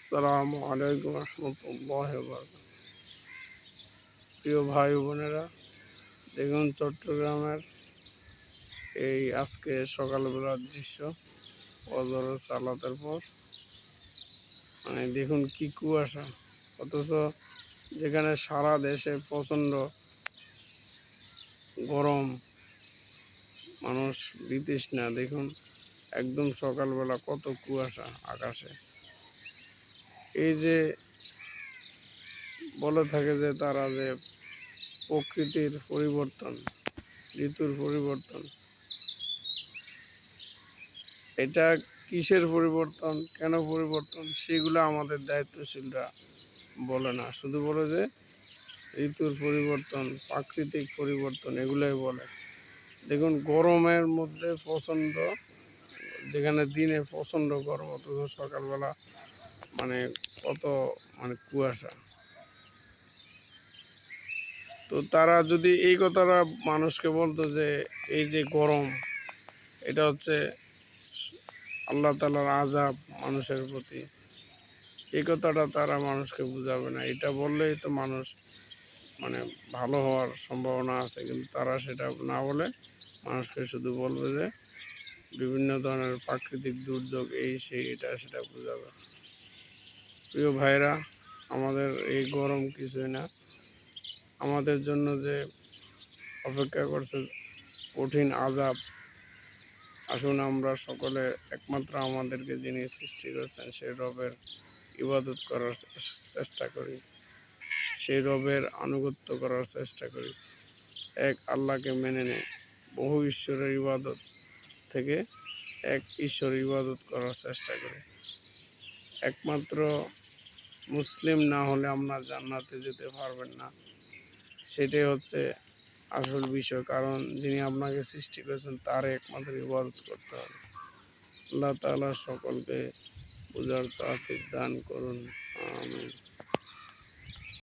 আসসালামু আলাইকুম রহমতুল্লাহ প্রিয় ভাই বোনেরা, দেখুন চট্টগ্রামের এই আজকে সকালবেলার দৃশ্য অজরের চালাতের পর। মানে দেখুন কি কুয়াশা, অথচ যেখানে সারা দেশে প্রচণ্ড গরম, মানুষ বিতৃষ্ণা, দেখুন একদম সকালবেলা কত কুয়াশা আকাশে। এই যে বলে থাকে যে তারা যে প্রকৃতির পরিবর্তন, ঋতুর পরিবর্তন। এটা কিসের পরিবর্তন, কেন পরিবর্তন, সেগুলো আমাদের দায়িত্বশীলরা বলে না। শুধু বলে যে ঋতুর পরিবর্তন, প্রাকৃতিক পরিবর্তন, এগুলোই বলে। দেখুন, গরমের মধ্যে প্রচণ্ড, যেখানে দিনে প্রচণ্ড গরম, অথচ সকালবেলা মানে কত মানে কুয়াশা। তো তারা যদি এই কথাটা মানুষকে বলতো যে, এই যে গরম, এটা হচ্ছে আল্লাহ তালার আজাব মানুষের প্রতি। এই কথাটা তারা মানুষকে বুঝাবে না। এটা বললেই তো মানুষ মানে ভালো হওয়ার সম্ভাবনা আছে। কিন্তু তারা সেটা না বলে মানুষকে শুধু বলবে যে, বিভিন্ন ধরনের প্রাকৃতিক দুর্যোগ এই, সেই, এটা, সেটা বোঝাবে প্রিয় ভাইরা আমাদের এই গরম কিছুই না। আমাদের জন্য যে অপেক্ষা করছে কঠিন আজাব, আসুন আমরা সকলে একমাত্র আমাদেরকে যিনি সৃষ্টি করেছেন, সেই রবের ইবাদত করার চেষ্টা করি। সেই রবের আনুগত্য করার চেষ্টা করি। এক আল্লাহকে মেনে নেয় বহু ঈশ্বরের ইবাদত থেকে এক ঈশ্বর ইবাদত করার চেষ্টা করি। একমাত্র মুসলিম না হলে আমরা জান্নাতে যেতে পারবেন না। সেটাই হচ্ছে আসল বিষয়, কারণ যিনি আপনাকে সৃষ্টি করেছেন তার একমাত্র ইবাদত করতে হবে। আল্লাহ তাআলা সকলকে বোঝার তৌফিক দান করুন। আমিন।